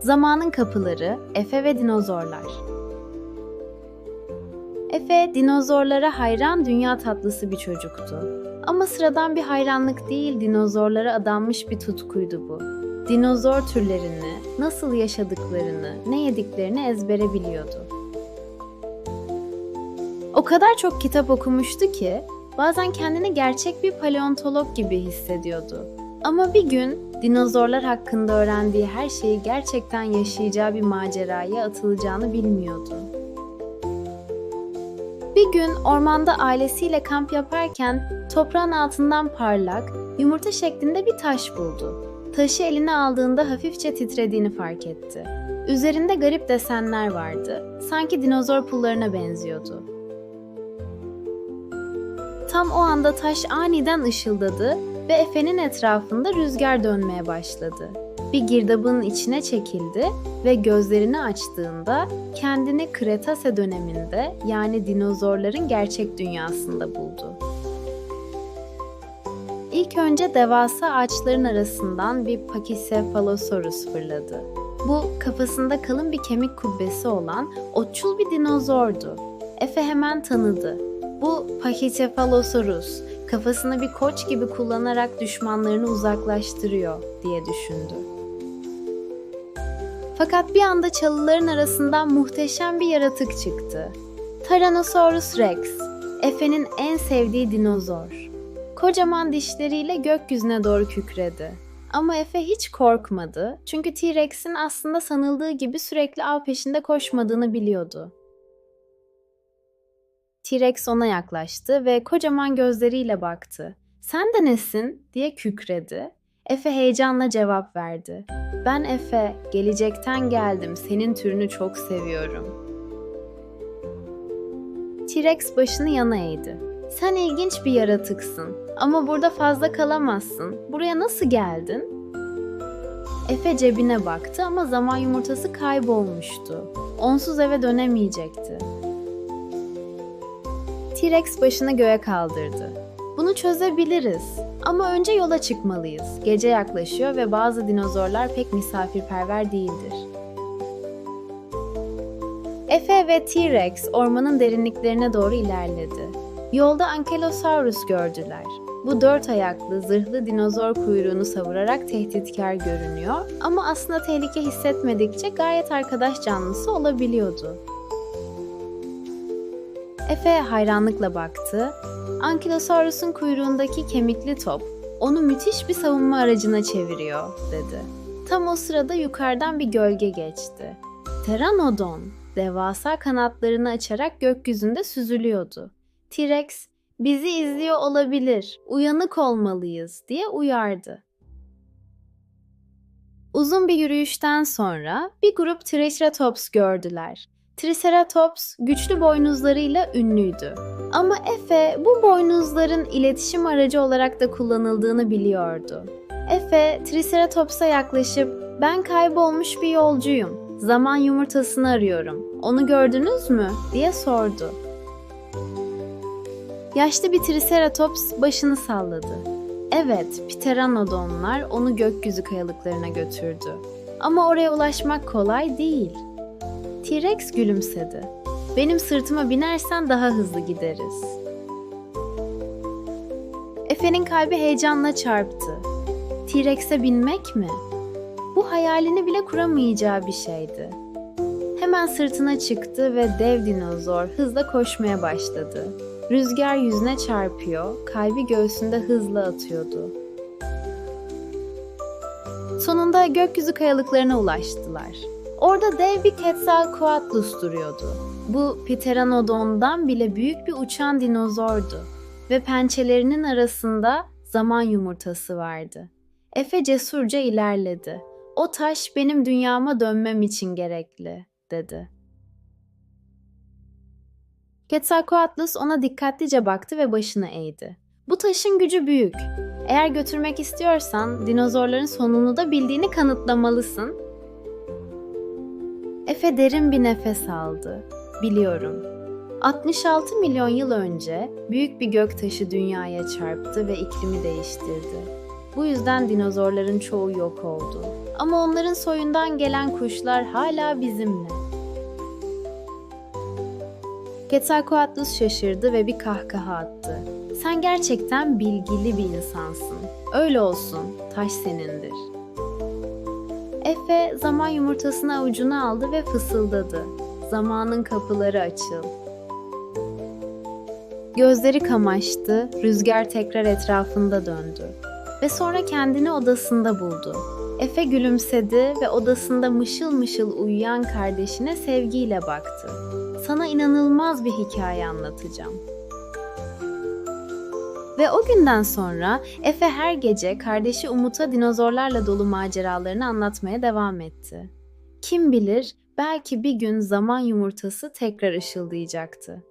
Zamanın Kapıları, Efe ve Dinozorlar. Efe, dinozorlara hayran dünya tatlısı bir çocuktu. Ama sıradan bir hayranlık değil, dinozorlara adanmış bir tutkuydu bu. Dinozor türlerini, nasıl yaşadıklarını, ne yediklerini ezbere biliyordu. O kadar çok kitap okumuştu ki bazen kendini gerçek bir paleontolog gibi hissediyordu. Ama bir gün dinozorlar hakkında öğrendiği her şeyi gerçekten yaşayacağı bir maceraya atılacağını bilmiyordu. Bir gün ormanda ailesiyle kamp yaparken toprağın altından parlak, yumurta şeklinde bir taş buldu. Taşı eline aldığında hafifçe titrediğini fark etti. Üzerinde garip desenler vardı. Sanki dinozor pullarına benziyordu. Tam o anda taş aniden ışıldadı ve Efe'nin etrafında rüzgar dönmeye başladı. Bir girdabın içine çekildi ve gözlerini açtığında kendini Kretase döneminde yani dinozorların gerçek dünyasında buldu. İlk önce devasa ağaçların arasından bir Pachycephalosaurus fırladı. Bu kafasında kalın bir kemik kubbesi olan otçul bir dinozordu. Efe hemen tanıdı. Bu Pachycephalosaurus kafasını bir koç gibi kullanarak düşmanlarını uzaklaştırıyor diye düşündü. Fakat bir anda çalıların arasından muhteşem bir yaratık çıktı. Tyrannosaurus Rex, Efe'nin en sevdiği dinozor. Kocaman dişleriyle gökyüzüne doğru kükredi. Ama Efe hiç korkmadı çünkü T-Rex'in aslında sanıldığı gibi sürekli av peşinde koşmadığını biliyordu. T-Rex ona yaklaştı ve kocaman gözleriyle baktı. Sen de nesin? diye kükredi. Efe heyecanla cevap verdi. Ben Efe, gelecekten geldim. Senin türünü çok seviyorum. T-Rex başını yana eğdi. Sen ilginç bir yaratıksın ama burada fazla kalamazsın. Buraya nasıl geldin? Efe cebine baktı ama zaman yumurtası kaybolmuştu. Onsuz eve dönemeyecekti. T-Rex başını göğe kaldırdı. Bunu çözebiliriz. Ama önce yola çıkmalıyız. Gece yaklaşıyor ve bazı dinozorlar pek misafirperver değildir. Efe ve T-Rex ormanın derinliklerine doğru ilerledi. Yolda Ankylosaurus gördüler. Bu dört ayaklı, zırhlı dinozor kuyruğunu savurarak tehditkar görünüyor ama aslında tehlike hissetmedikçe gayet arkadaş canlısı olabiliyordu. Efe hayranlıkla baktı. Ankylosaurus'un kuyruğundaki kemikli top onu müthiş bir savunma aracına çeviriyor, dedi. Tam o sırada yukarıdan bir gölge geçti. Pteranodon devasa kanatlarını açarak gökyüzünde süzülüyordu. T-Rex, bizi izliyor olabilir, uyanık olmalıyız diye uyardı. Uzun bir yürüyüşten sonra bir grup Triceratops gördüler. Triceratops güçlü boynuzlarıyla ünlüydü. Ama Efe bu boynuzların iletişim aracı olarak da kullanıldığını biliyordu. Efe Triceratops'a yaklaşıp ben kaybolmuş bir yolcuyum. Zaman yumurtasını arıyorum. Onu gördünüz mü? diye sordu. Yaşlı bir Triceratops başını salladı. Evet, Pteranodonlar onu gökyüzü kayalıklarına götürdü. Ama oraya ulaşmak kolay değil. T-Rex gülümsedi. Benim sırtıma binersen daha hızlı gideriz. Efe'nin kalbi heyecanla çarptı. T-Rex'e binmek mi? Bu hayalini bile kuramayacağı bir şeydi. Hemen sırtına çıktı ve dev dinozor hızla koşmaya başladı. Rüzgar yüzüne çarpıyor, kalbi göğsünde hızla atıyordu. Sonunda gökyüzü kayalıklarına ulaştılar. Orada dev bir Quetzalcoatlus duruyordu. Bu Pteranodon'dan bile büyük bir uçan dinozordu ve pençelerinin arasında zaman yumurtası vardı. Efe cesurca ilerledi. O taş benim dünyama dönmem için gerekli, dedi. Quetzalcoatlus ona dikkatlice baktı ve başını eğdi. Bu taşın gücü büyük. Eğer götürmek istiyorsan dinozorların sonunu da bildiğini kanıtlamalısın. Efe derin bir nefes aldı. Biliyorum. 66 milyon yıl önce büyük bir göktaşı dünyaya çarptı ve iklimi değiştirdi. Bu yüzden dinozorların çoğu yok oldu. Ama onların soyundan gelen kuşlar hala bizimle. Quetzalcoatlus şaşırdı ve bir kahkaha attı. Sen gerçekten bilgili bir insansın. Öyle olsun, taş senindir. Efe zaman yumurtasını avucuna aldı ve fısıldadı. Zamanın kapıları açıl. Gözleri kamaştı, rüzgar tekrar etrafında döndü. Ve sonra kendini odasında buldu. Efe gülümsedi ve odasında mışıl mışıl uyuyan kardeşine sevgiyle baktı. Sana inanılmaz bir hikaye anlatacağım. Ve o günden sonra Efe her gece kardeşi Umut'a dinozorlarla dolu maceralarını anlatmaya devam etti. Kim bilir belki bir gün zaman yumurtası tekrar ışıldayacaktı.